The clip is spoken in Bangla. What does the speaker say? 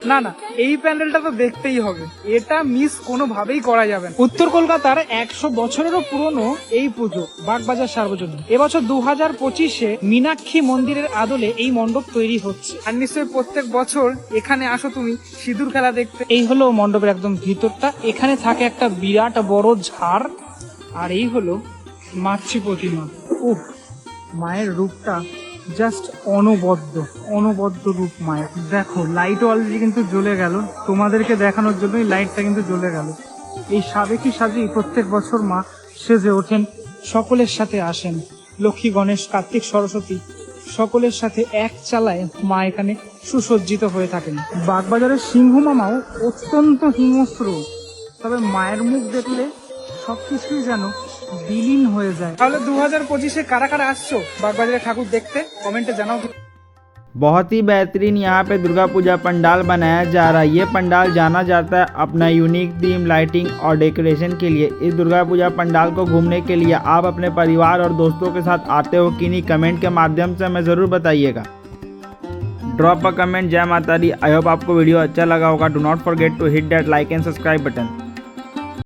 না না, এই প্যান্ডেলটা তো দেখতেই হবে। এটা মিস কোনোভাবেই করা যাবে না। উত্তর কলকাতার একশো বছরেরও পুরনো এই পুজো, বাগবাজার সার্বজনীন। এবছর দু হাজার পঁচিশে মীনাক্ষী মন্দিরের আদলে এই মণ্ডপ তৈরি হচ্ছে। আর নিশ্চয়ই প্রত্যেক বছর এখানে আসো তুমি, সিঁদুর খেলা দেখতে। এই হলো মণ্ডপের একদম ভিতরটা। এখানে থাকে একটা বিরাট বড় ঝাড়, আর এই হলো মাতৃ প্রতিমা উফ, মায়ের রূপটা জাস্ট অনবদ্য অনবদ্য রূপ মায়ের দেখো লাইট অলরেডি কিন্তু জ্বলে গেল। তোমাদেরকে দেখানোর জন্যই লাইটটা কিন্তু জ্বলে গেল। এই সাবেকি সাজেই প্রত্যেক বছর মা সেজে ওঠেন, সকলের সাথে আসেন। লক্ষ্মী, গণেশ, কার্তিক, সরস্বতী, সকলের সাথে এক চালায় মা এখানে সুসজ্জিত হয়ে থাকেন। বাগবাজারের সিংহ মামাও অত্যন্ত হিংস্র। তবে মায়ের মুখ দেখলে সব কিছুই যেন বিলীন হয়ে যায় তাহলে দু হাজার পঁচিশে কারা কারা আসছো বাগবাজারে ঠাকুর দেখতে কমেন্টে জানাও बहुत ही बेहतरीन यहाँ पे दुर्गा पूजा पंडाल बनाया जा रहा है ये पंडाल जाना जाता है अपना यूनिक थीम लाइटिंग और डेकोरेशन के लिए इस दुर्गा पूजा पंडाल को घूमने के लिए आप अपने परिवार और दोस्तों के साथ आते हो कि नहीं कमेंट के माध्यम से हमें ज़रूर बताइएगा ड्रॉप अ कमेंट जय माता दी आई होप आपको वीडियो अच्छा लगा होगा do not forget to hit that like and subscribe button